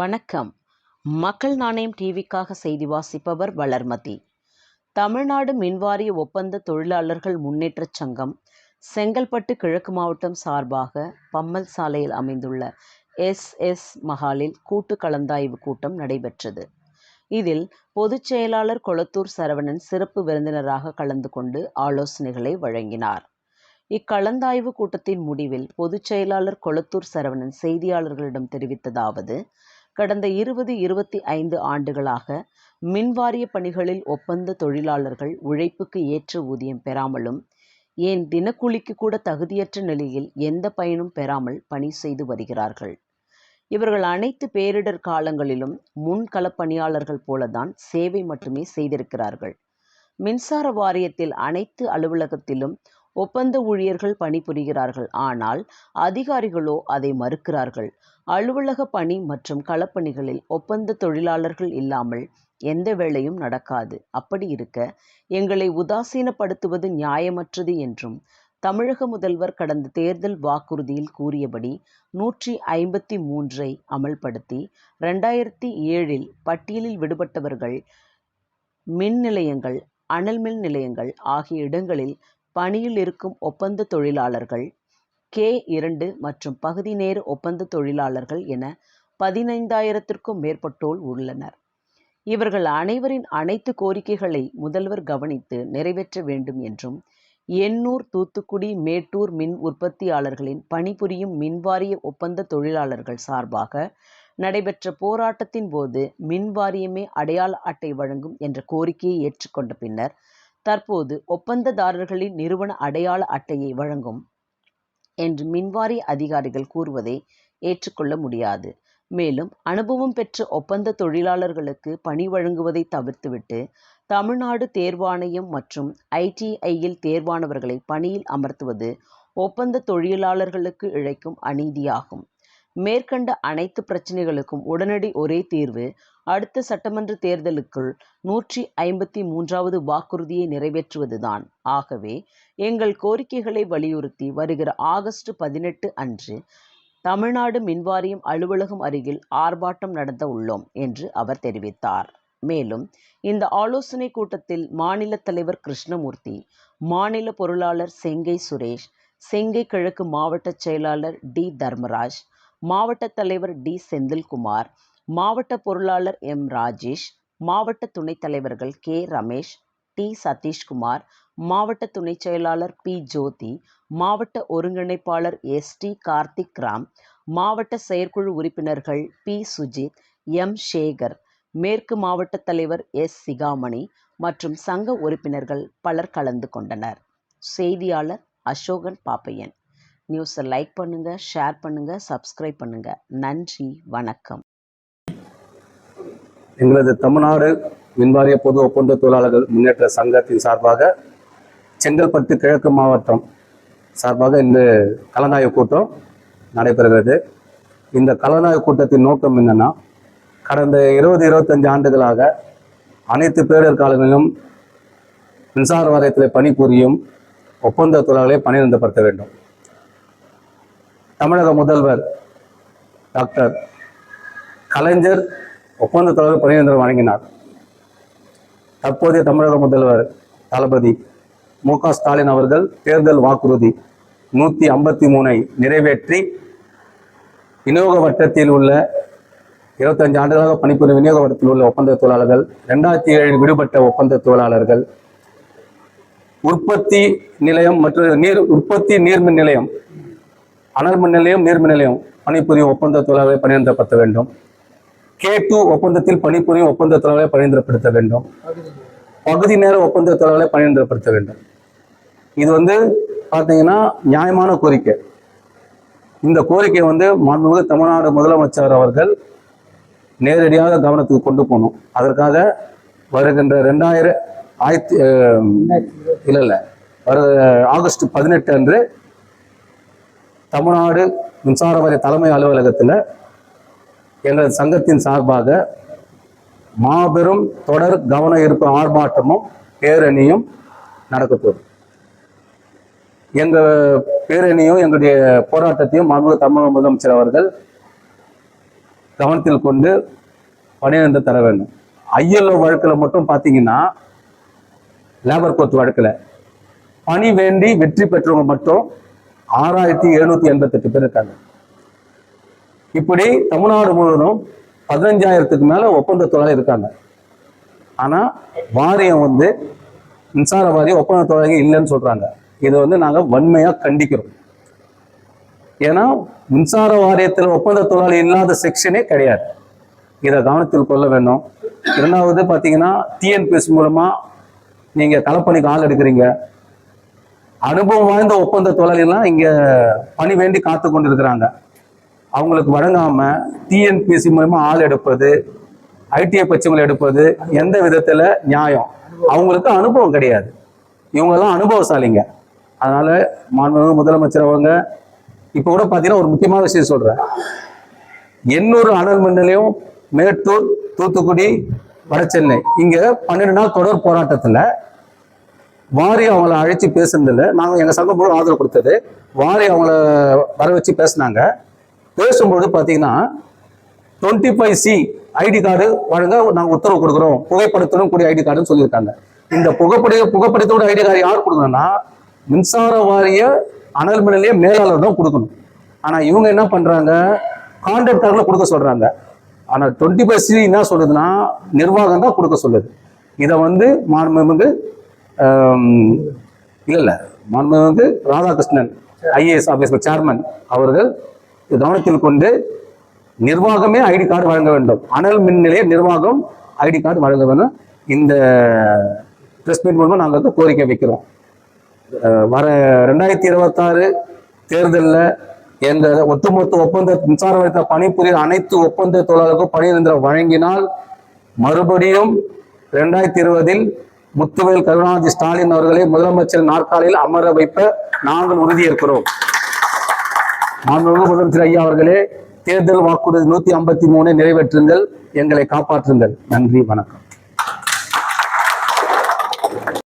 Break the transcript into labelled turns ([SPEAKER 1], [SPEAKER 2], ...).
[SPEAKER 1] வணக்கம். மக்கள் நாணயம் டிவிக்காக செய்தி வாசிப்பவர் வளர்மதி. தமிழ்நாடு மின்வாரிய ஒப்பந்த தொழிலாளர்கள் முன்னேற்றச் சங்கம் செங்கல்பட்டு கிழக்கு மாவட்டம் சார்பாக பம்மல் சாலையில் அமைந்துள்ள எஸ். எஸ். மஹாலில் கூட்டு கலந்தாய்வு கூட்டம் நடைபெற்றது. இதில் பொதுச் செயலாளர் கொளத்தூர் சரவணன் சிறப்பு விருந்தினராக கலந்து கொண்டு ஆலோசனைகளை வழங்கினார். இக்கலந்தாய்வு கூட்டத்தின் முடிவில் பொதுச் செயலாளர் கொளத்தூர் சரவணன் செய்தியாளர்களிடம் தெரிவித்ததாவது கடந்த இருபது இருபத்தி ஐந்து ஆண்டுகளாக மின்வாரிய பணிகளில் ஒப்பந்த தொழிலாளர்கள் உழைப்புக்கு ஏற்ற ஊதியம் பெறாமலும் ஏன் தினக்கூலிக்கு கூட தகுதியற்ற நிலையில் எந்த பயனும் பெறாமல் பணி செய்து வருகிறார்கள்? இவர்கள் அனைத்து பேரிடர் காலங்களிலும் முன்களப்பணியாளர்கள் போலதான் சேவை மட்டுமே செய்திருக்கிறார்கள். மின்சார வாரியத்தில் அனைத்து அலுவலகத்திலும் ஒப்பந்த ஊழியர்கள் பணிபுரிகிறார்கள். ஆனால் அதிகாரிகளோ அதை மறுக்கிறார்கள். அலுவலக பணி மற்றும் களப்பணிகளில் ஒப்பந்த தொழிலாளர்கள் இல்லாமல் எந்த வேலையும் நடக்காது. அப்படி இருக்க எங்களை உதாசீனப்படுத்துவது நியாயமற்றது என்றும் தமிழக முதல்வர் கடந்த தேர்தல் வாக்குறுதியில் கூறியபடி நூற்றி ஐம்பத்தி மூன்றை அமல்படுத்தி ரெண்டாயிரத்தி ஏழில் பட்டியலில் விடுபட்டவர்கள் மின் நிலையங்கள் அனல் மின் நிலையங்கள் ஆகிய இடங்களில் பணியில் இருக்கும் ஒப்பந்த தொழிலாளர்கள் கே இரண்டு மற்றும் பகுதி நேர ஒப்பந்த தொழிலாளர்கள் என பதினைந்தாயிரத்திற்கும் மேற்பட்டோர் உள்ளனர். இவர்கள் அனைவரின் அனைத்து கோரிக்கைகளை முதல்வர் கவனித்து நிறைவேற்ற வேண்டும் என்றும் எண்ணூர் தூத்துக்குடி மேட்டூர் மின் உற்பத்தியாளர்களின் பணிபுரியும் மின்வாரிய ஒப்பந்த தொழிலாளர்கள் சார்பாக நடைபெற்ற போராட்டத்தின் போது மின்வாரியமே அடையாள அட்டை வழங்கும் என்ற கோரிக்கையை ஏற்றுக்கொண்ட பின்னர் தற்போது ஒப்பந்ததாரர்களின் நிறுவன அடையாள அட்டையை வழங்கும் என்று மின்வாரிய அதிகாரிகள் கூறுவதை ஏற்றுக்கொள்ள முடியாது. மேலும் அனுபவம் பெற்ற ஒப்பந்த தொழிலாளர்களுக்கு பணி வழங்குவதை தவிர்த்துவிட்டு தமிழ்நாடு தேர்வாணையம் மற்றும் ஐடிஐயில் தேர்வானவர்களை பணியில் அமர்த்துவது ஒப்பந்த தொழிலாளர்களுக்கு இழைக்கும் அநீதியாகும். மேற்கண்ட அனைத்து பிரச்சனைகளுக்கும் உடனடி ஒரே தீர்வு அடுத்த சட்டமன்ற தேர்தலுக்குள் நூற்றி ஐம்பத்தி மூன்றாவது வாக்குறுதியை நிறைவேற்றுவதுதான். ஆகவே எங்கள் கோரிக்கைகளை வலியுறுத்தி வருகிற ஆகஸ்ட் பதினெட்டு அன்று தமிழ்நாடு மின்வாரியம் அலுவலகம் அருகில் ஆர்ப்பாட்டம் நடத்த உள்ளோம் என்று அவர் தெரிவித்தார். மேலும் இந்த ஆலோசனை கூட்டத்தில் மாநில தலைவர் கிருஷ்ணமூர்த்தி மாநில பொருளாளர் செங்கை சுரேஷ் செங்கை கிழக்கு மாவட்ட செயலாளர் டி தர்மராஜ் மாவட்ட தலைவர் டி. செந்தில்குமார் மாவட்ட பொருளாளர் எம். ராஜேஷ் மாவட்ட துணைத் தலைவர்கள் கே. ரமேஷ் டி. சதீஷ்குமார் மாவட்ட துணைச் செயலாளர் பி. ஜோதி மாவட்ட ஒருங்கிணைப்பாளர் எஸ். டி. கார்த்திக் ராம் மாவட்ட செயற்குழு உறுப்பினர்கள் பி. சுஜித் எம். சேகர் மேற்கு மாவட்ட தலைவர் எஸ். சிகாமணி மற்றும் சங்க உறுப்பினர்கள் பலர் கலந்து கொண்டனர். செய்தியாளர் அசோகன் பாப்பையன். நியூஸை லைக் பண்ணுங்கள் ஷேர் பண்ணுங்கள் சப்ஸ்கிரைப் பண்ணுங்கள் நன்றி வணக்கம்.
[SPEAKER 2] எங்களது தமிழ்நாடு மின்வாரிய பொது ஒப்பந்த தொழிலாளர்கள் முன்னேற்ற சங்கத்தின் சார்பாக செங்கல்பட்டு கிழக்கு மாவட்டம் சார்பாக இந்த கலந்தாய்வு கூட்டம் நடைபெறுகிறது. இந்த கலந்தாய்வு கூட்டத்தின் நோக்கம் என்னன்னா கடந்த இருபது இருபத்தஞ்சு ஆண்டுகளாக அனைத்து பேரிடர் காலங்களிலும் மின்சார வாரியத்தில் பணிபுரியும் ஒப்பந்த தொழிலாளர்களை பணிநிறுத்தப்படுத்த வேண்டும். தமிழக முதல்வர் டாக்டர் கலைஞர் ஒப்பந்த தலைவர் பணிநிரந்தரம் வழங்கினார். தற்போதைய தமிழக முதல்வர் தளபதி மு க ஸ்டாலின் அவர்கள் தேர்தல் வாக்குறுதி நூத்தி ஐம்பத்தி மூணை நிறைவேற்றி விநியோக வட்டத்தில் உள்ள இருபத்தஞ்சு ஆண்டுகளாக பணிபுரியும் விநியோக வட்டத்தில் உள்ள ஒப்பந்த தொழிலாளர்கள் ரெண்டாயிரத்தி ஏழில் விடுபட்ட ஒப்பந்த தொழிலாளர்கள் உற்பத்தி நிலையம் மற்றும் நீர் உற்பத்தி நீர்மின் நிலையம் அனல் மின் நிலையம் நீர்மின் நிலையம் பணிபுரியும் ஒப்பந்த தொழிலாளர்களை பணிநிறுத்தப்படுத்த வேண்டும். கே டூ ஒப்பந்தத்தில் பணிபுரியும் ஒப்பந்த தொழிலாளர்களை வேண்டும். பகுதி நேர ஒப்பந்த தொழிலாளர்களை பணிநிறுத்தப்படுத்த வேண்டும். இது வந்து பார்த்தீங்கன்னா நியாயமான கோரிக்கை. இந்த கோரிக்கை வந்து மாண்புமிகு தமிழ்நாடு முதலமைச்சர் அவர்கள் நேரடியாக கவனத்துக்கு கொண்டு போகணும். அதற்காக வருகின்ற ரெண்டாயிரம் ஆயிரத்தி இல்லை இல்லை வர ஆகஸ்ட் பதினெட்டு அன்று தமிழ்நாடு மின்சார வாரிய தலைமை அலுவலகத்தில் எங்கள் சங்கத்தின் சார்பாக மாபெரும் தொடர் கவன ஈர்ப்பு ஆர்ப்பாட்டமும் பேரணியும் நடக்கப்போகுது எங்கள் பேரணியும் எங்களுடைய போராட்டத்தையும் மாண்பு தமிழக முதலமைச்சர் அவர்கள் கவனத்தில் கொண்டு பணியிருந்து தர வேண்டும். ஐஎல்ஓ வழக்கில் மட்டும் பார்த்தீங்கன்னா லேபர் கோர்ட் வழக்கில் பணி வேண்டி வெற்றி பெற்றவங்க மட்டும் ஆறாயிரத்தி எழுநூத்தி எண்பத்தெட்டு பேர் இருக்காங்க. இப்படி தமிழ்நாடு முழுவதும் பதினஞ்சாயிரத்துக்கு மேல ஒப்பந்த தொழிலாளி இருக்காங்க. ஆனா வாரியம் வந்து மின்சார வாரியம் ஒப்பந்த தொழிலாளர்கள் இல்லைன்னு சொல்றாங்க. இது வந்து நாங்க வன்மையா கண்டிக்கிறோம். ஏன்னா மின்சார வாரியத்தில் ஒப்பந்த தொழிலாளி இல்லாத செக்ஷனே கிடையாது. இதை கவனத்தில் கொள்ள வேண்டும். இரண்டாவது பார்த்தீங்கன்னா டிஎன்பிஎஸ் மூலமா நீங்க களப்பணிக்கு ஆள் எடுக்கிறீங்க. அனுபவம் வாய்ந்த ஒப்பந்த தொழிலாம் இங்க பணி வேண்டி காத்து கொண்டிருக்கிறாங்க. அவங்களுக்கு வழங்காம டிஎன்பிஎஸ்சி மூலமா ஆள் எடுப்பது ஐடிஐ பச்சைங்களை எடுப்பது எந்த விதத்துல நியாயம்? அவங்களுக்கு அனுபவம் கிடையாது. இவங்கெல்லாம் அனுபவசாலிங்க. அதனால மாண்பு முதலமைச்சர் அவங்க இப்போ கூட பார்த்தீங்கன்னா ஒரு முக்கியமான விஷயம் சொல்றேன். எண்ணூறு அனல் மின் நிலையம் மேட்டூர் தூத்துக்குடி வடசென்னை இங்க பன்னெண்டு நாள் தொடர் போராட்டத்துல வாரி அவங்கள அழைச்சி பேசுனதில்ல நாங்கள் எங்கள் சங்கம் முழு ஆதரவு கொடுத்தது. வாரி அவங்கள வர வச்சு பேசுனாங்க. பேசும்போது பார்த்தீங்கன்னா twenty five C ID card வழங்க நாங்கள் உத்தரவு கொடுக்குறோம். புகைப்படத்துடன் கூடிய ஐடி கார்டுன்னு சொல்லியிருக்காங்க. இந்த புகைப்படைய புகைப்படத்தோட ஐடி கார்டு யார் கொடுக்கணும்னா மின்சார வாரிய அனல் மின் மேலாளர் தான் கொடுக்கணும். ஆனால் இவங்க என்ன பண்ணுறாங்க கான்ட்ராக்டர்ல கொடுக்க சொல்கிறாங்க ஆனால் டுவெண்ட்டி ஃபைவ் சி என்ன சொல்லுதுன்னா நிர்வாகம் தான் கொடுக்க சொல்லுது. இதை வந்து மாண்புமிகு இல்லை இல்லை வந்து ராதாகிருஷ்ணன் ஐஏஎஸ் ஆஃபீஸர் சேர்மன் அவர்கள் கவனத்தில் கொண்டு நிர்வாகமே ஐடி கார்டு வழங்க வேண்டும். அனல் மின் நிலைய நிர்வாகம் ஐடி கார்டு வழங்க வேண்டும். இந்த ப்ரெஸ் மீட் மூலமாக நாங்கள் வந்து கோரிக்கை வைக்கிறோம். வர ரெண்டாயிரத்தி இருபத்தாறு தேர்தலில் எந்த ஒட்டுமொத்த ஒப்பந்த மின்சார வாரியத்தில் பணிபுரிய அனைத்து ஒப்பந்த தொழிலாளர்களுக்கும் பணி வழங்கினால் மறுபடியும் ரெண்டாயிரத்தி இருபதில் முத்துவேல் கருணாநிதி ஸ்டாலின் அவர்களை முதலமைச்சர் நாற்காலியில் அமர வைப்ப நாங்கள் உறுதியேற்கிறோம். மாண்புமிகு முதலமைச்சர் ஐயா அவர்களே தேர்தல் வாக்குறுதி நூத்தி ஐம்பத்தி மூணை நிறைவேற்றுங்கள். எங்களை காப்பாற்றுங்கள். நன்றி வணக்கம்.